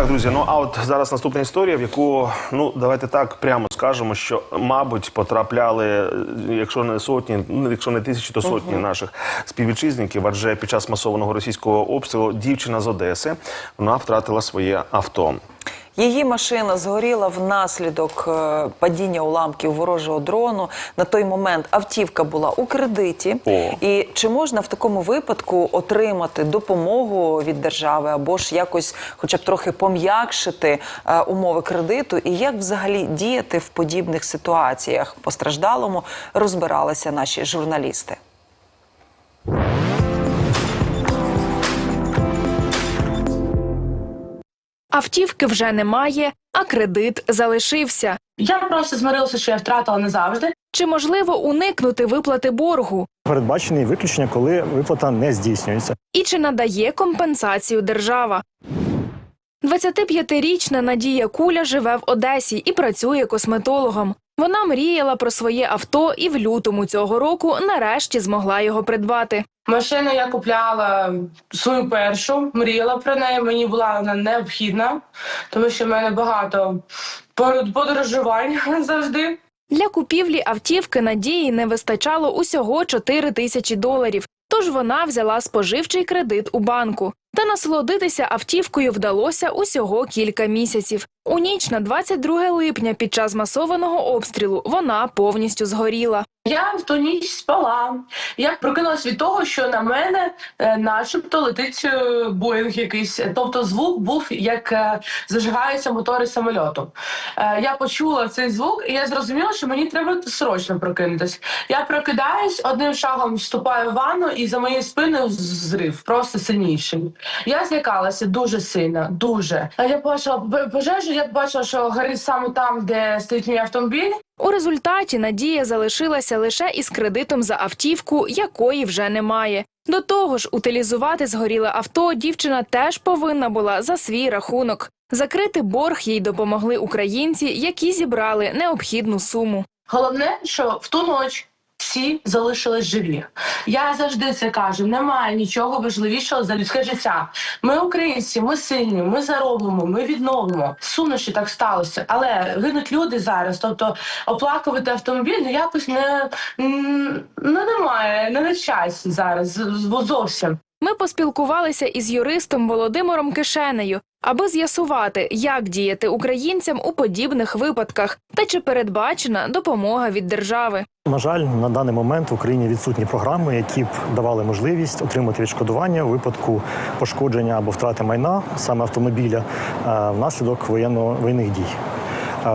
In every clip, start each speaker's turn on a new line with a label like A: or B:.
A: Так, друзі, ну а от зараз наступна історія, в яку ну давайте так прямо скажемо, що мабуть потрапляли, якщо не сотні, ну якщо не тисячі, то сотні наших співвітчизників. Адже під час масованого російського обстрілу дівчина з Одеси вона втратила своє авто.
B: Її машина згоріла внаслідок е, падіння уламків ворожого дрону. На той момент автівка була у кредиті.
A: О.
B: І чи можна в такому випадку отримати допомогу від держави або ж якось, хоча б трохи пом'якшити е, умови кредиту? І як взагалі діяти в подібних ситуаціях? Постраждалому розбиралися наші журналісти.
C: Автівки вже немає, а кредит залишився.
D: Я просто змирилася, що я втратила назавжди.
C: Чи можливо уникнути виплати боргу?
E: Передбачені виключення, коли виплата не здійснюється.
C: І чи надає компенсацію держава? 25-річна Надія Куля живе в Одесі і працює косметологом. Вона мріяла про своє авто і в лютому цього року нарешті змогла його придбати.
D: Машину я купляла свою першу, мріяла про неї. Мені була вона необхідна, тому що в мене багато подорожувань завжди.
C: Для купівлі автівки Надії не вистачало усього 4 тисячі доларів. Тож вона взяла споживчий кредит у банку. Та насолодитися автівкою вдалося усього кілька місяців. У ніч на 22 липня під час масованого обстрілу вона повністю згоріла.
D: Я в ту ніч спала. Я прокинулась від того, що на мене е, начебто летить е, боїнг якийсь. Тобто звук був як е, зажигаються мотори самольоту. Я почула цей звук, і я зрозуміла, що мені треба срочно прокинутись. Я прокидаюсь, одним шагом вступаю в ванну, і за моєю спиною зрив, просто сильніший. Я злякалася дуже сильно, дуже. Я бачила б- пожежу, я бачила, що горить саме там, де стоїть мій автомобіль.
C: У результаті Надія залишилася лише із кредитом за автівку, якої вже немає. До того ж, утилізувати згоріле авто дівчина теж повинна була за свій рахунок. Закрити борг їй допомогли українці, які зібрали необхідну суму.
D: Головне, що в ту ніч всі залишились живі. Я завжди це кажу: немає нічого важливішого за людське життя. Ми українці, ми сильні, ми заробимо, ми відновимо. Сумно, що так сталося, але гинуть люди зараз. Тобто оплакувати автомобіль ну, якось не ну немає, не на часі зараз зовсім.
C: Ми поспілкувалися із юристом Володимиром Кишенею, аби з'ясувати, як діяти українцям у подібних випадках та чи передбачена допомога від держави.
E: На жаль, на даний момент в Україні відсутні програми, які б давали можливість отримати відшкодування у випадку пошкодження або втрати майна, саме автомобіля, е, внаслідок воєнно воєнних дій.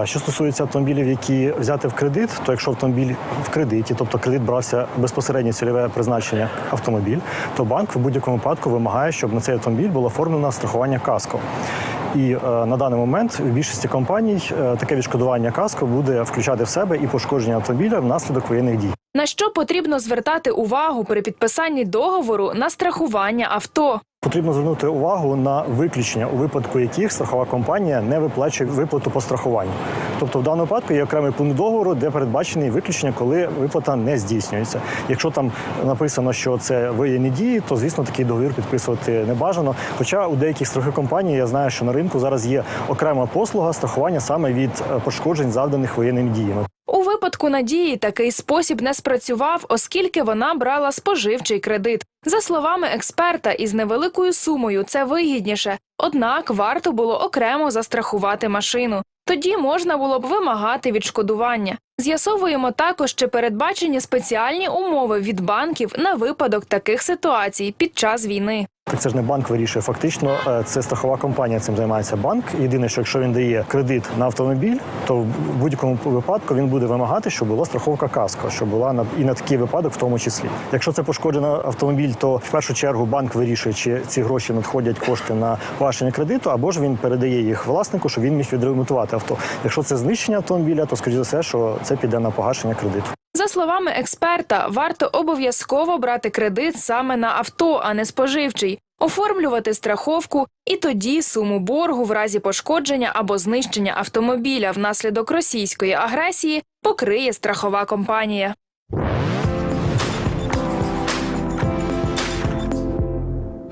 E: Що стосується автомобілів, які взяти в кредит, то якщо автомобіль в кредиті, тобто кредит брався безпосередньо цільове призначення автомобіль, то банк в будь-якому випадку вимагає, щоб на цей автомобіль було оформлено страхування каско. І е, на даний момент в більшості компаній е, таке відшкодування каско буде включати в себе і пошкодження автомобіля внаслідок воєнних дій.
C: На що потрібно звертати увагу при підписанні договору на страхування авто?
E: Потрібно звернути увагу на виключення, у випадку яких страхова компанія не виплачує виплату по страхуванню. Тобто, в даному випадку є окремий пункт договору, де передбачені виключення, коли виплата не здійснюється. Якщо там написано, що це воєнні дії, то звісно такий договір підписувати не бажано. Хоча у деяких страхових компаній я знаю, що на ринку зараз є окрема послуга страхування саме від е, пошкоджень, завданих воєнними діями.
C: Випадку Надії такий спосіб не спрацював, оскільки вона брала споживчий кредит. За словами експерта, із невеликою сумою це вигідніше, однак варто було окремо застрахувати машину. Тоді можна було б вимагати відшкодування. З'ясовуємо також, чи передбачені спеціальні умови від банків на випадок таких ситуацій під час війни.
E: Це ж не банк вирішує. Фактично, е, це страхова компанія цим займається банк. Єдине, що якщо він дає кредит на автомобіль, то в будь-якому випадку він буде вимагати, щоб була страховка каско, щоб була на і на такий випадок, в тому числі. Якщо це пошкоджений автомобіль, то в першу чергу банк вирішує, чи ці гроші надходять кошти на погашення кредиту, або ж він передає їх власнику, щоб він міг відремонтувати авто. Якщо це знищення автомобіля, то скоріше за все, що це піде на погашення кредиту.
C: За словами експерта, варто обов'язково брати кредит саме на авто, а не споживчий, оформлювати страховку, і тоді суму боргу в разі пошкодження або знищення автомобіля внаслідок російської агресії покриє страхова компанія.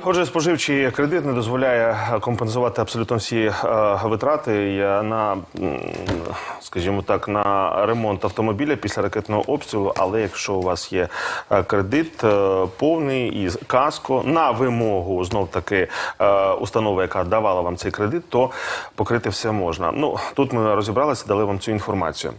A: Отже, споживчий кредит не дозволяє компенсувати абсолютно всі е, витрати е, на, скажімо так, на ремонт автомобіля після ракетного обстрілу. Але якщо у вас є е, кредит е, повний із каско на вимогу знов таки установи, яка давала вам цей кредит, то покрити все можна. Ну тут ми розібралися, дали вам цю інформацію.